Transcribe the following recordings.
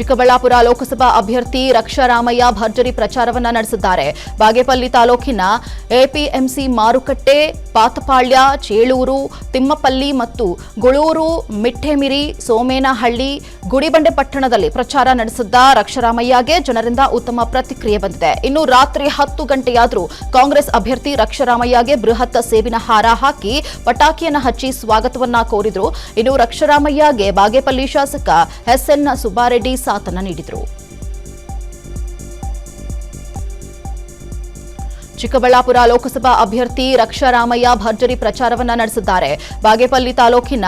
ಚಿಕ್ಕಬಳ್ಳಾಪುರ ಲೋಕಸಭಾ ಅಭ್ಯರ್ಥಿ ರಕ್ಷಾರಾಮಯ್ಯ ಭರ್ಜರಿ ಪ್ರಚಾರವನ್ನ ನಡೆಸಿದ್ದಾರೆ. ಬಾಗೇಪಲ್ಲಿ ತಾಲೂಕಿನ ಎಪಿಎಂಸಿ ಮಾರುಕಟ್ಟೆ, ಪಾತಪಾಳ್ಯ, ಚೇಳೂರು, ತಿಮ್ಮಪಲ್ಲಿ ಮತ್ತು ಗುಳೂರು ಮಿಠೆಮಿರಿ ಸೋಮೇನಹಳ್ಳಿ, ಗುಡಿಬಂಡೆ ಪಟ್ಟಣದಲ್ಲಿ ಪ್ರಚಾರ ನಡೆಸಿದ್ದ ರಕ್ಷಾರಾಮಯ್ಯಗೆ ಜನರಿಂದ ಉತ್ತಮ ಪ್ರತಿಕ್ರಿಯೆ ಬಂದಿದೆ. ಇನ್ನು ರಾತ್ರಿ ಹತ್ತು ಗಂಟೆಯಾದರೂ ಕಾಂಗ್ರೆಸ್ ಅಭ್ಯರ್ಥಿ ರಕ್ಷಾರಾಮಯ್ಯಗೆ ಬೃಹತ್ ಸೇಬಿನ ಹಾರ ಹಾಕಿ ಪಟಾಕಿಯನ್ನ ಹಚ್ಚಿ ಸ್ವಾಗತವನ್ನ ಕೋರಿದ್ರು. ಇನ್ನು ರಕ್ಷಾರಾಮಯ್ಯಗೆ ಬಾಗೇಪಲ್ಲಿ ಶಾಸಕ ಎಸ್ಎನ್ ಸುಬ್ಬಾರೆಡ್ಡಿ ಸಾಥನ್ನ ನೀಡಿದರು. ಚಿಕ್ಕಬಳ್ಳಾಪುರ ಲೋಕಸಭಾ ಅಭ್ಯರ್ಥಿ ರಕ್ಷಾರಾಮಯ್ಯ ಭರ್ಜರಿ ಪ್ರಚಾರವನ್ನ ನಡೆಸಿದ್ದಾರೆ. ಬಾಗೇಪಲ್ಲಿ ತಾಲೂಕಿನ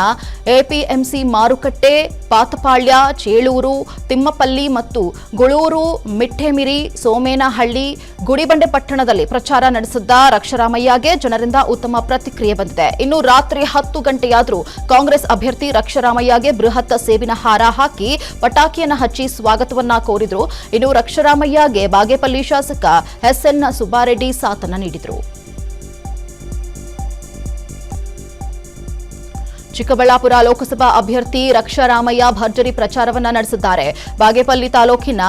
ಎಪಿಎಂಸಿ ಮಾರುಕಟ್ಟೆ, ಪಾತಪಾಳ್ಯ, ಚೇಳೂರು, ತಿಮ್ಮಪಲ್ಲಿ ಮತ್ತು ಗುಳೂರು ಮಿಠೆಮಿರಿ ಸೋಮೇನಹಳ್ಳಿ, ಗುಡಿಬಂಡೆ ಪಟ್ಟಣದಲ್ಲಿ ಪ್ರಚಾರ ನಡೆಸಿದ್ದ ರಕ್ಷಾರಾಮಯ್ಯಗೆ ಜನರಿಂದ ಉತ್ತಮ ಪ್ರತಿಕ್ರಿಯೆ ಬಂದಿದೆ. ಇನ್ನು ರಾತ್ರಿ ಹತ್ತು ಗಂಟೆಯಾದರೂ ಕಾಂಗ್ರೆಸ್ ಅಭ್ಯರ್ಥಿ ರಕ್ಷಾರಾಮಯ್ಯಗೆ ಬೃಹತ್ ಸೇಬಿನ ಹಾರ ಹಾಕಿ ಪಟಾಕಿಯನ್ನ ಹಚ್ಚಿ ಸ್ವಾಗತವನ್ನ ಕೋರಿದ್ರು. ಇನ್ನು ರಕ್ಷಾರಾಮಯ್ಯಗೆ ಬಾಗೇಪಲ್ಲಿ ಶಾಸಕ ಎಸ್ಎನ್ ಸುಬ್ಬಾರೆಡ್ಡಿ ಸಾಥನ್ನ ನೀಡಿದರು. ಚಿಕ್ಕಬಳ್ಳಾಪುರ ಲೋಕಸಭಾ ಅಭ್ಯರ್ಥಿ ರಕ್ಷಾರಾಮಯ್ಯ ಭರ್ಜರಿ ಪ್ರಚಾರವನ್ನ ನಡೆಸಿದ್ದಾರೆ. ಬಾಗೇಪಲ್ಲಿ ತಾಲೂಕಿನ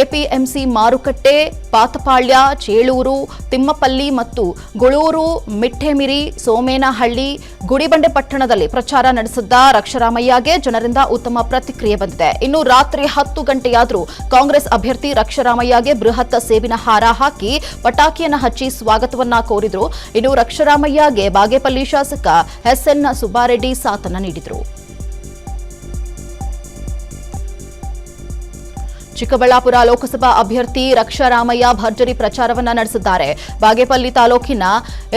ಎಪಿಎಂಸಿ ಮಾರುಕಟ್ಟೆ, ಪಾತಪಾಳ್ಯ, ಚೇಳೂರು, ತಿಮ್ಮಪಲ್ಲಿ ಮತ್ತು ಗುಳೂರು ಮಿಠೆಮಿರಿ ಸೋಮೇನಹಳ್ಳಿ, ಗುಡಿಬಂಡೆ ಪಟ್ಟಣದಲ್ಲಿ ಪ್ರಚಾರ ನಡೆಸಿದ್ದ ರಕ್ಷಾರಾಮಯ್ಯಗೆ ಜನರಿಂದ ಉತ್ತಮ ಪ್ರತಿಕ್ರಿಯೆ ಬಂದಿದೆ. ಇನ್ನು ರಾತ್ರಿ ಹತ್ತು ಗಂಟೆಯಾದರೂ ಕಾಂಗ್ರೆಸ್ ಅಭ್ಯರ್ಥಿ ರಕ್ಷಾರಾಮಯ್ಯಗೆ ಬೃಹತ್ ಸೇಬಿನ ಹಾರ ಹಾಕಿ ಪಟಾಕಿಯನ್ನ ಹಚ್ಚಿ ಸ್ವಾಗತವನ್ನ ಕೋರಿದ್ರು. ಇನ್ನು ರಕ್ಷಾರಾಮಯ್ಯಗೆ ಬಾಗೇಪಲ್ಲಿ ಶಾಸಕ ಎಸ್ಎನ್ ಸುಬ್ಬಾರೆಡ್ಡಿ ಸಾಥನ್ನ ನೀಡಿದರು. ಚಿಕ್ಕಬಳ್ಳಾಪುರ ಲೋಕಸಭಾ ಅಭ್ಯರ್ಥಿ ರಕ್ಷಾರಾಮಯ್ಯ ಭರ್ಜರಿ ಪ್ರಚಾರವನ್ನ ನಡೆಸಿದ್ದಾರೆ. ಬಾಗೇಪಲ್ಲಿ ತಾಲೂಕಿನ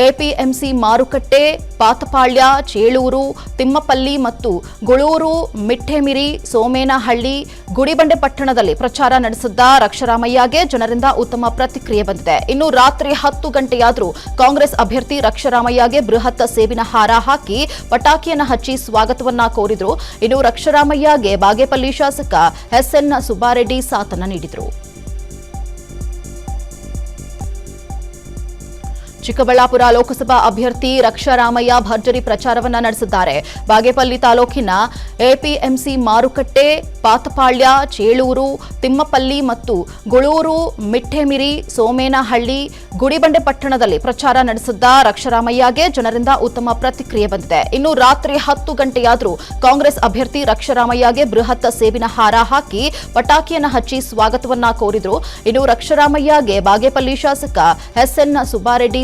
ಎಪಿಎಂಸಿ ಮಾರುಕಟ್ಟೆ, ಪಾತಪಾಳ್ಯ, ಚೇಳೂರು, ತಿಮ್ಮಪಲ್ಲಿ ಮತ್ತು ಗುಳೂರು ಮಿಠೆಮಿರಿ ಸೋಮೇನಹಳ್ಳಿ, ಗುಡಿಬಂಡೆ ಪಟ್ಟಣದಲ್ಲಿ ಪ್ರಚಾರ ನಡೆಸಿದ್ದ ರಕ್ಷಾರಾಮಯ್ಯಗೆ ಜನರಿಂದ ಉತ್ತಮ ಪ್ರತಿಕ್ರಿಯೆ ಬಂದಿದೆ. ಇನ್ನು ರಾತ್ರಿ ಹತ್ತು ಗಂಟೆಯಾದರೂ ಕಾಂಗ್ರೆಸ್ ಅಭ್ಯರ್ಥಿ ರಕ್ಷಾರಾಮಯ್ಯಗೆ ಬೃಹತ್ ಸೇಬಿನ ಹಾರ ಹಾಕಿ ಪಟಾಕಿಯನ್ನ ಹಚ್ಚಿ ಸ್ವಾಗತವನ್ನ ಕೋರಿದ್ರು. ಇನ್ನು ರಕ್ಷಾರಾಮಯ್ಯಗೆ ಬಾಗೇಪಲ್ಲಿ ಶಾಸಕ ಎಸ್ಎನ್ ಸುಬ್ಬಾರೆಡ್ಡಿ ಸಾಥನ್ನ ನೀಡಿದರು. ಚಿಕ್ಕಬಳ್ಳಾಪುರ ಲೋಕಸಭಾ ಅಭ್ಯರ್ಥಿ ರಕ್ಷಾರಾಮಯ್ಯ ಭರ್ಜರಿ ಪ್ರಚಾರವನ್ನ ನಡೆಸಿದ್ದಾರೆ. ಬಾಗೇಪಲ್ಲಿ ತಾಲೂಕಿನ ಎಪಿಎಂಸಿ ಮಾರುಕಟ್ಟೆ, ಪಾತಪಾಳ್ಯ, ಚೇಳೂರು, ತಿಮ್ಮಪಲ್ಲಿ ಮತ್ತು ಗುಳೂರು ಮಿಠೆಮಿರಿ ಸೋಮೇನಹಳ್ಳಿ, ಗುಡಿಬಂಡೆ ಪಟ್ಟಣದಲ್ಲಿ ಪ್ರಚಾರ ನಡೆಸಿದ್ದ ರಕ್ಷಾರಾಮಯ್ಯಗೆ ಜನರಿಂದ ಉತ್ತಮ ಪ್ರತಿಕ್ರಿಯೆ ಬಂದಿದೆ. ಇನ್ನು ರಾತ್ರಿ ಹತ್ತು ಗಂಟೆಯಾದರೂ ಕಾಂಗ್ರೆಸ್ ಅಭ್ಯರ್ಥಿ ರಕ್ಷಾರಾಮಯ್ಯಗೆ ಬೃಹತ್ ಸೇಬಿನ ಹಾರ ಹಾಕಿ ಪಟಾಕಿಯನ್ನ ಹಚ್ಚಿ ಸ್ವಾಗತವನ್ನ ಕೋರಿದ್ರು. ಇನ್ನು ರಕ್ಷಾರಾಮಯ್ಯಗೆ ಬಾಗೇಪಲ್ಲಿ ಶಾಸಕ ಎಸ್ಎನ್ ಸುಬ್ಬಾರೆಡ್ಡಿ